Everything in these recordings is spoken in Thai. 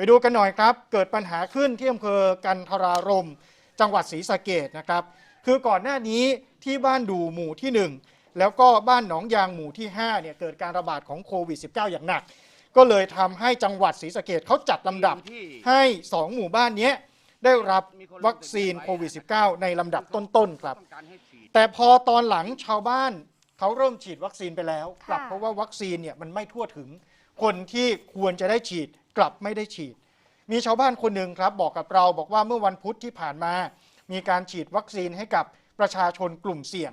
ไปดูกันหน่อยครับ เกิดปัญหาขึ้นที่อำเภอกันทรารม จังหวัดศรีสะเกดนะครับ คือก่อนหน้านี้ที่บ้านดูหมู่ที่ 1 แล้วก็บ้านหนองยางหมู่ที่5เนี่ยเกิดการระบาดของโควิด -19 อย่างหนัก ก็เลยทำให้จังหวัดศรีสะเกดเขาจัดลำดับให้ 2 หมู่บ้านเนี้ยได้รับวัคซีนโควิด -19 ในลำดับต้นๆครับ แต่พอตอนหลังชาวบ้านเขาเริ่มฉีดวัคซีนไปแล้วค่ะกลับเพราะว่าวัคซีนเนี่ยมันไม่ทั่วถึงคนที่ควรจะได้ฉีด กลับไม่ได้ฉีด มีชาวบ้านคนหนึ่งครับบอกกับเราบอกว่าเมื่อวันพุธที่ผ่านมา มีการฉีดวัคซีนให้กับประชาชนกลุ่มเสี่ยง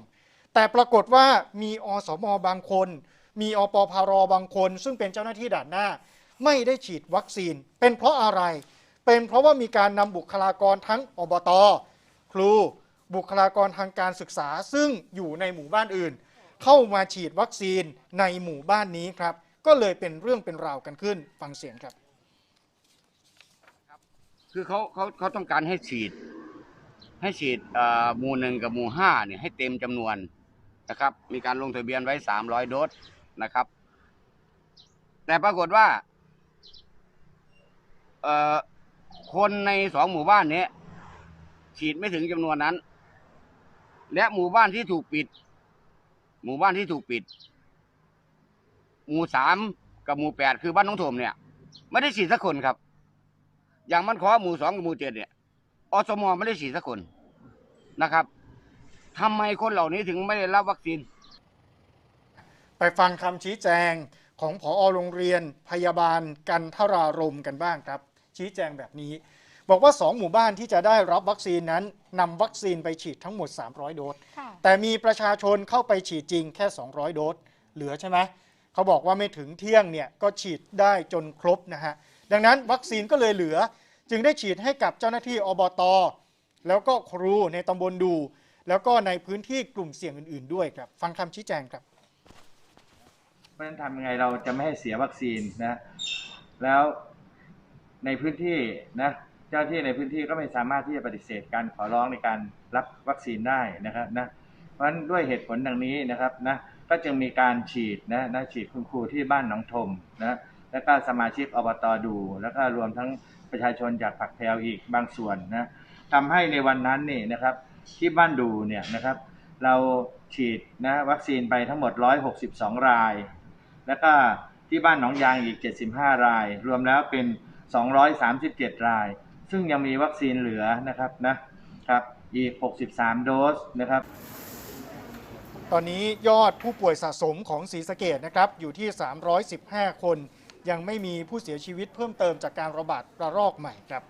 แต่ปรากฏว่ามีอสมบางคน มีอปพรบางคน ซึ่งเป็นเจ้าหน้าที่ด่านหน้า ไม่ได้ฉีดวัคซีน เป็นเพราะอะไร เป็นเพราะว่ามีการนำบุคลากรทั้งอบตครูบุคลากรทางการศึกษาซึ่งอยู่ในหมู่บ้านอื่น เข้ามาฉีดวัคซีนในหมู่บ้านนี้ครับ ก็เลยเป็นเรื่องเป็นราวกันขึ้นฟังเสียงครับ คือเขาเขาเขาต้องการให้ฉีด ให้ฉีดอ่อหมู่หนึ่งกับหมู่ห้าเนี่ยให้เต็มจำนวนนะครับ มีการลงทะเบียนไว้สามร้อยโดสนะครับ แต่ปรากฏว่าเอ่อคนในสองหมู่บ้านเนี้ยฉีดไม่ถึงจำนวนนั้น และหมู่บ้านที่ถูกปิด หมู่บ้านที่ถูกปิด หมู่สามกับหมู่แปดคือบ้านน้องโถมเนี่ย ไม่ได้ฉีดสักคนครับ อย่างมันขอหมู่สองกับหมู่เจ็ดเนี่ยอสมไม่ได้ฉีดสักคนนะครับทำไมคนเหล่านี้ถึงไม่ได้รับวัคซีน ไปฟังคำชี้แจงของผอโรงเรียนพยาบาลกันทรารมกันบ้างครับ ชี้แจงแบบนี้ บอกว่า 2 หมู่บ้านที่จะได้รับวัคซีนนั้นนำวัคซีนไปฉีดทั้งหมด 300 โดสค่ะแต่มีประชาชนเข้าไปฉีดจริงแค่ 200 โดสเหลือใช่ไหมเขาบอกว่าไม่ถึงเที่ยงเนี่ยก็ฉีดได้จนครบนะฮะ ดังนั้นวัคซีนก็เลยเหลือ จึงได้ฉีดให้กับเจ้าหน้าที่อบต แล้วก็ครูในตำบลดู แล้วก็ในพื้นที่กลุ่มเสี่ยงอื่น ๆ ด้วยครับฟังคำชี้แจงครับเพราะฉะนั้นทำยังไงเราจะไม่ให้เสียวัคซีนนะแล้วในพื้นที่นะเจ้าหน้าที่ในพื้นที่ก็ไม่สามารถที่จะปฏิเสธการขอร้องในการรับวัคซีนได้นะครับนะเพราะฉะนั้นด้วยเหตุผลดังนี้นะครับนะก็จึงมีการฉีดนะนะฉีดคุณครูที่บ้านหนองทมนะ แล้วก็สมาชิกอบตดู แล้วก็รวมทั้งประชาชนจากผักแพรวอีกบางส่วนนะทำให้ในวันนั้นนี่นะครับ ที่บ้านดูเนี่ยนะครับ เราฉีดนะวัคซีนไปทั้งหมด 162 ราย แล้วก็ที่บ้านหนองยางอีก 75 ราย รวมแล้วเป็น 237 ราย ซึ่งยังมีวัคซีนเหลือนะครับนะครับอีก 63 โดสนะครับ ตอนนี้ยอดผู้ป่วยสะสมของศรีสะเกดนะครับอยู่ที่ 315 คน ยังไม่มีผู้เสียชีวิตเพิ่มเติมจากการระบาดระลอกใหม่ครับ